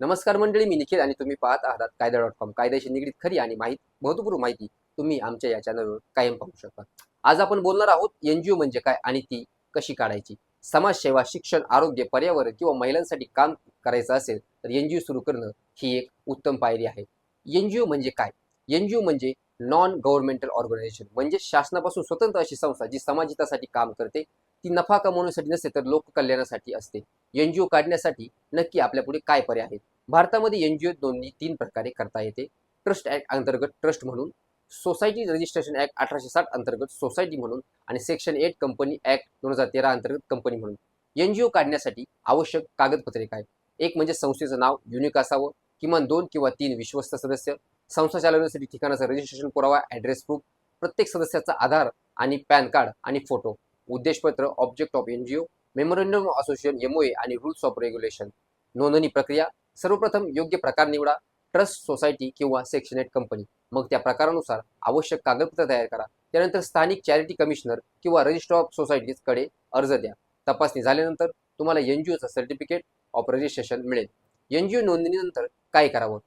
नमस्कार मंडळी मी निखिल आणि तुम्ही पाहत आहात कायदा डॉट कॉम. कायद्याशी निगडीत खरी आणि माहिती महत्त्वपूर्ण माहिती तुम्ही आमच्या या चॅनलवर कायम पाहू शकता. आज आपण बोलणार आहोत एनजीओ म्हणजे काय आणि ती कशी काढायची? समाजसेवा शिक्षण आरोग्य पर्यावरण किंवा महिलांसाठी काम करायचं असेल तर एनजीओ सुरू करणं ही एक उत्तम पायरी आहे. एनजीओ म्हणजे काय? एनजीओ म्हणजे नॉन गव्हर्नमेंटल ऑर्गनायझेशन म्हणजे शासनापासून स्वतंत्र अशी संस्था जी समाजहितासाठी काम करते ती नफा कमवण्यासाठी नसते तर लोककल्याणासाठी असते. एनजीओ काढण्यासाठी नक्की आपल्यापुढे काय पर्याय आहेत? भारतामध्ये एनजीओ नोंदणी तीन प्रकारे करता येते. ट्रस्ट ऍक्ट अंतर्गत ट्रस्ट म्हणून सोसायटी रजिस्ट्रेशन ऍक्ट अठराशे साठ अंतर्गत सोसायटी म्हणून आणि सेक्शन एट कंपनी ऍक्ट दोन हजार तेरा अंतर्गत कंपनी म्हणून. एनजीओ काढण्यासाठी आवश्यक कागदपत्रे काय? एक म्हणजे संस्थेचं नाव युनिक असावं. किमान दोन किंवा तीन विश्वस्त सदस्य संस्था चालवण्यासाठी ठिकाणाचा रजिस्ट्रेशन पुरावा ॲड्रेस प्रूफ प्रत्येक सदस्याचा आधार आणि पॅन कार्ड आणि photo उद्देशपत्र object of NGO memorandum association MOA आणि रुल्स ऑफ रेग्युलेशन नोंदणी प्रक्रिया सर्वप्रथम योग्य प्रकार निवडा ट्रस्ट सोसायटी किंवा सेक्शनेट कंपनी मग त्या प्रकारानुसार आवश्यक कागदपत्र तयार करा. त्यानंतर स्थानिक चॅरिटी कमिशनर किंवा रजिस्टर ऑफ सोसायटीजकडे अर्ज द्या. तपासणी झाल्यानंतर तुम्हाला एनजीओचं सर्टिफिकेट ऑफ रजिस्ट्रेशन मिळेल. एनजीओ नोंदणीनंतर काय करावं?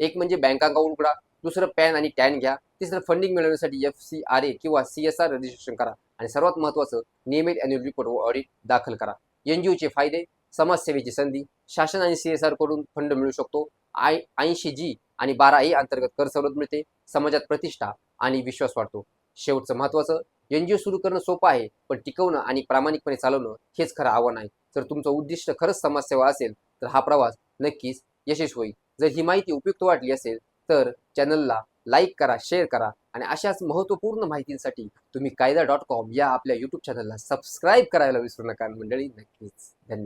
एक म्हणजे बँक अकाउंट उघडा दुसरं पॅन आणि टॅन घ्या तिसरं फंडिंग मिळवण्यासाठी एफ सी आर ए किंवा सी एस आर रजिस्ट्रेशन करा आणि सर्वात महत्त्वाचं नियमित अॅन्युअल रिपोर्ट व ऑडिट दाखल करा. एनजीओचे फायदे समाजसेवेची संधी शासन आणि सी एस आरकडून फंड मिळू शकतो आय ऐंशी जी आणि बारा ए अंतर्गत कर सवलत मिळते समाजात प्रतिष्ठा आणि विश्वास वाढतो. शेवटचं महत्त्वाचं एनजीओ सुरू करणं सोपं आहे पण टिकवणं आणि प्रामाणिकपणे चालवणं हेच खरं आव्हान आहे. जर तुमचं उद्दिष्ट खरंच समाजसेवा असेल तर हा प्रवास नक्कीच यशस्वी होईल. जर ही माहिती उपयुक्त वाटली असेल तर चॅनलला लाईक करा शेअर करा आणि अशाच महत्त्वपूर्ण माहितींसाठी तुम्ही कायदा डॉट कॉम या आपल्या यूट्यूब चॅनलला सबस्क्राईब करायला विसरू नका. मंडळी नक्कीच धन्यवाद.